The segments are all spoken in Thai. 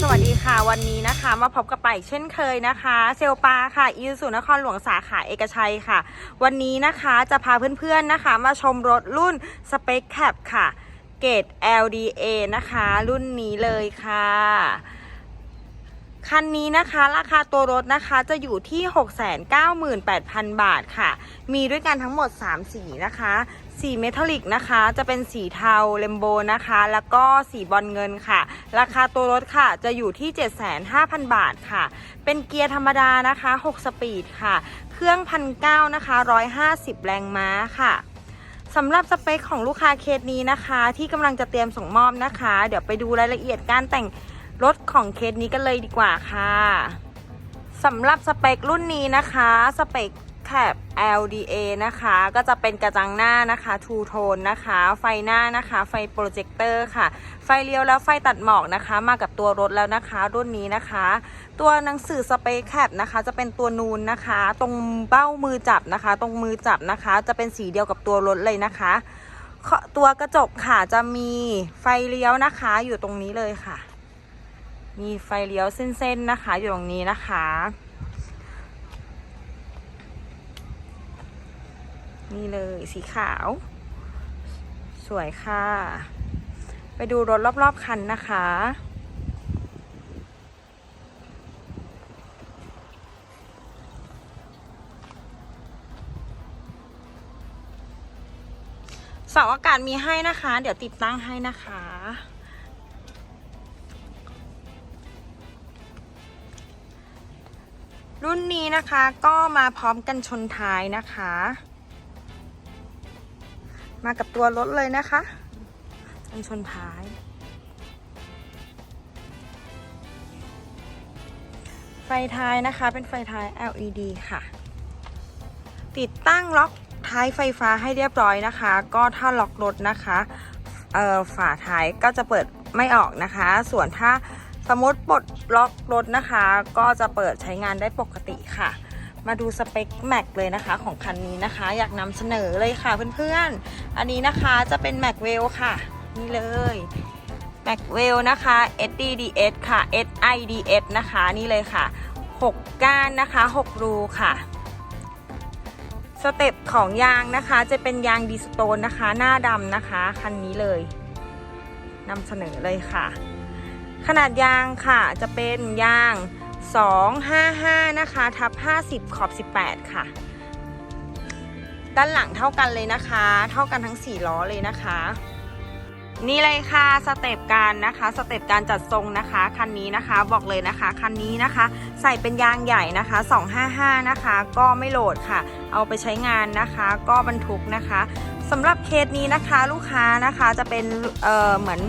สวัสดีค่ะ วันนี้นะคะ มาพบกับป่าอีกเช่นเคยนะคะ เซลปาค่ะอิสุนครหลวงสาขาเอกชัยค่ะ วันนี้นะคะจะพาเพื่อนๆนะคะ มาชมรถรุ่นสเปคแคปค่ะ เกรด LDA นะคะ รุ่นนี้เลยค่ะ คันนี้นะคะราคาตัวรถนะคะจะอยู่ที่ 698,000 บาทค่ะ มีด้วยกันทั้งหมด 3 สีนะคะ สีเมทัลลิกนะคะ จะเป็นสีเทาเลมโบนะคะ แล้วก็สีบอลเงินค่ะ ราคาตัวรถค่ะจะอยู่ที่ 75,000 บาทค่ะ เป็นเกียร์ธรรมดานะคะ 6 สปีดค่ะ เครื่องพันเนะคะ 150 แรงม้าค่ะสำหรับสเปคของลูกค้าเคสนี้นะคะ ที่กำลังจะเตรียมส่งมอบนะคะ เดี๋ยวไปดูรายละเอียดการแต่ง รถของเคสนี้กันเลยดีกว่าค่ะสำหรับสเปครุ่นนี้นะคะ สเปคแคป LDA นะคะ ก็จะเป็นกระจังหน้านะคะทูโทนนะคะ ไฟหน้านะคะ ไฟโปรเจคเตอร์ค่ะ ไฟเลี้ยวแล้วไฟตัดหมอกนะคะ มากับตัวรถแล้วนะคะ รุ่นนี้นะคะ ตัวหนังสือสเปคแคปนะคะ จะเป็นตัวนูนนะคะ ตรงเบ้ามือจับนะคะ ตรงมือจับนะคะ จะเป็นสีเดียวกับตัวรถเลยนะคะ ตัวกระจกค่ะจะมีไฟเลี้ยวนะคะ อยู่ตรงนี้เลยค่ะ มีไฟเลี้ยวเส้นๆนะคะ อยู่ตรงนี้นะคะ นี่เลยสีขาว สวยค่ะ ไปดูรถรอบๆคันนะคะเสาอากาศมีให้นะคะ เดี๋ยวติดตั้งให้นะคะ รุ่นนี้นะคะก็มาพร้อมกันชนท้ายนะคะ มากับตัวรถเลยนะคะ กันชนท้ายไฟท้ายนะคะเป็นไฟท้าย LED ค่ะ ติดตั้งล็อกท้ายไฟฟ้าให้เรียบร้อยนะคะ ก็ถ้าล็อกรถนะคะเออฝาท้ายก็จะเปิดไม่ออกนะคะ ส่วนถ้า สมมติปลดล็อกรถนะคะ ก็จะเปิดใช้งานได้ปกติค่ะ มาดูสเปคแม็กเลยนะคะ ของคันนี้นะคะ อยากนำเสนอเลยค่ะเพื่อนๆ อันนี้นะคะจะเป็นแม็กเวลค่ะ นี่เลยแม็กเวลนะคะ SDDS ค่ะ SIDS นะคะนี่เลยค่ะ 6 ก้านนะคะ 6 รูค่ะสเต็ปของยางนะคะจะเป็นยางดีสโตนนะคะ หน้าดำนะคะ คันนี้เลยนำเสนอเลยค่ะ ขนาดยางค่ะจะเป็นยาง 255 นะคะทับ50 ขอบ 18 ค่ะ ด้านหลังเท่ากันเลยนะคะ เท่ากันทั้ง 4 ล้อเลยนะคะ นี่เลยค่ะสเต็ปการนะคะสเต็ปการจัดทรงนะคะคันนี้นะคะบอกเลยนะคะคันนี้นะคะ ใส่เป็นยางใหญ่นะคะ 255 นะคะ ก็ไม่โหลดค่ะ เอาไปใช้งานนะคะ ก็บรรทุกนะคะสำหรับเคสนี้นะคะลูกค้านะคะจะเป็นเออเหมือน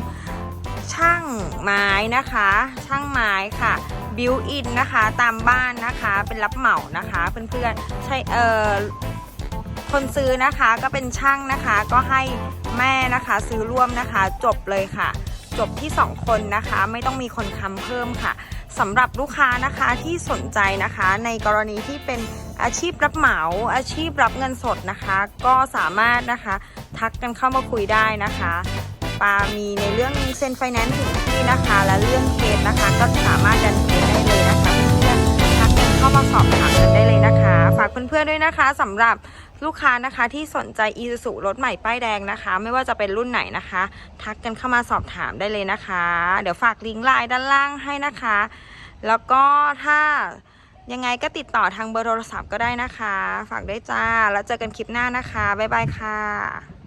ช่างไม้นะคะ ช่างไม้ค่ะบิวอินนะคะตามบ้านนะคะเป็นรับเหมานะคะเพื่อนๆใช่เออคนซื้อนะคะก็เป็นช่างนะคะ ก็ให้แม่นะคะซื้อร่วมนะคะ จบเลยค่ะ จบที่ 2 คนนะคะ ไม่ต้องมีคนค้ำเพิ่มค่ะสำหรับลูกค้านะคะที่สนใจนะคะ ในกรณีที่เป็นอาชีพรับเหมาอาชีพรับเงินสดนะคะ ก็สามารถนะคะ ทักกันเข้ามาคุยได้นะคะ ปามีในเรื่องเซ็นไฟแนนซ์ถึงที่นะคะ และเรื่องเคสนะคะ ก็สามารถดันเคสได้เลยนะคะเพื่อนๆทักกันเข้ามาสอบถามกันได้เลยนะคะ ฝากเพื่อนๆด้วยนะคะสำหรับลูกค้านะคะที่สนใจ e s u รถใหม่ป้ายแดงนะคะ ไม่ว่าจะเป็นรุ่นไหนนะคะ ทักกันเข้ามาสอบถามได้เลยนะคะ เดี๋ยวฝากลิงก์ไลน์ด้านล่างให้นะคะ แล้วก็ถ้ายังไงก็ติดต่อทางเบอร์โทรศัพท์ก็ได้นะคะ ฝากได้จ้า แล้วเจอกันคลิปหน้านะคะ บ๊ายบายค่ะ